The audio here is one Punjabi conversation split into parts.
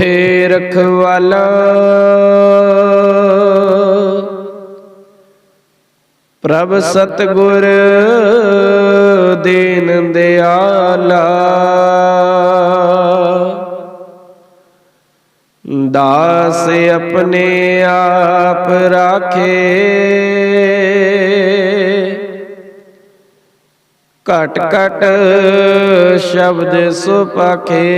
ਉਥੇ ਰਖਵਾਲਾ। ਪ੍ਰਭ ਸਤਗੁਰ ਦੇਨ ਦਿਆਲਾ। ਦਾਸ ਆਪਣੇ ਆਪ ਰਾਖੇ। ਘਟ ਘਟ ਸ਼ਬਦ ਸੁਪਖੇ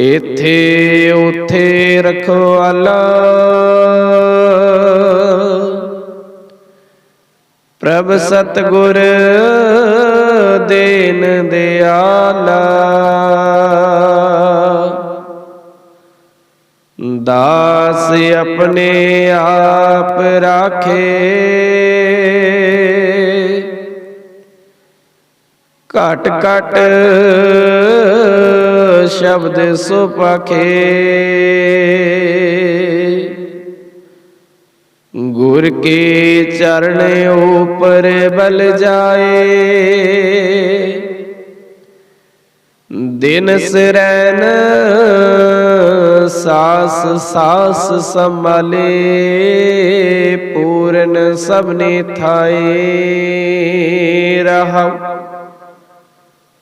ਇਥੇ ਉਥੇ ਰਖਵਾਲਾ। ਪ੍ਰਭ ਸਤਗੁਰ ਦੇਨ ਦਿਆਲਾ। ਦਾਸ ਆਪਣੇ ਆਪ ਰਾਖੇ। ਘਟ ਘਟ ਸ਼ਬਦ ਸੁਪਖੇ ਗੁਰ ਕੇ ਚਰਨ ਉਪਰ ਬਲ ਜਾਏ। ਦਿਨ ਸਰੈਨ ਸਾਸ ਸਾਸ ਸੰਭਾਲੇ, ਪੂਰਨ ਸਭਨੇ ਥਾਏ। ਰਹਾ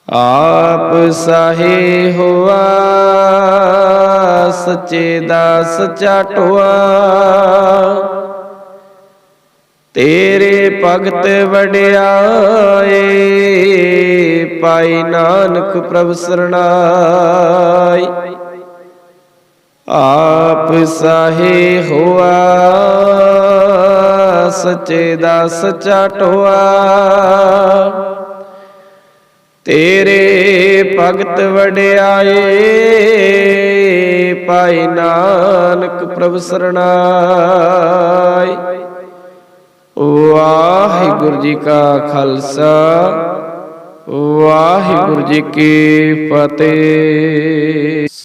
ਆਪ ਸਾਹੇ ਹੋਆ, ਸੱਚੇ ਦਾ ਸੱਚਾ ਟੋਆ ਤੇਰੇ ਭਗਤ ਵਡਿਆਏ ਪਾਈ ਨਾਨਕ ਪ੍ਰਭ ਸਰਣਾਈ ਆਪ ਸਾਹੇ ਹੋਆ, ਸੱਚੇ ਦਾ ਸੱਚਾ ਟੋਆ ਤੇਰੇ ਭਗਤ ਵਡਿਆਏ ਪਾਈ ਨਾਨਕ ਪ੍ਰਭ ਸਰਣਾਈ ਵਾਹਿਗੁਰੂ ਜੀ ਕਾ ਖਾਲਸਾ ਵਾਹਿਗੁਰੂ ਜੀ ਕੀ ਫਤਿਹ।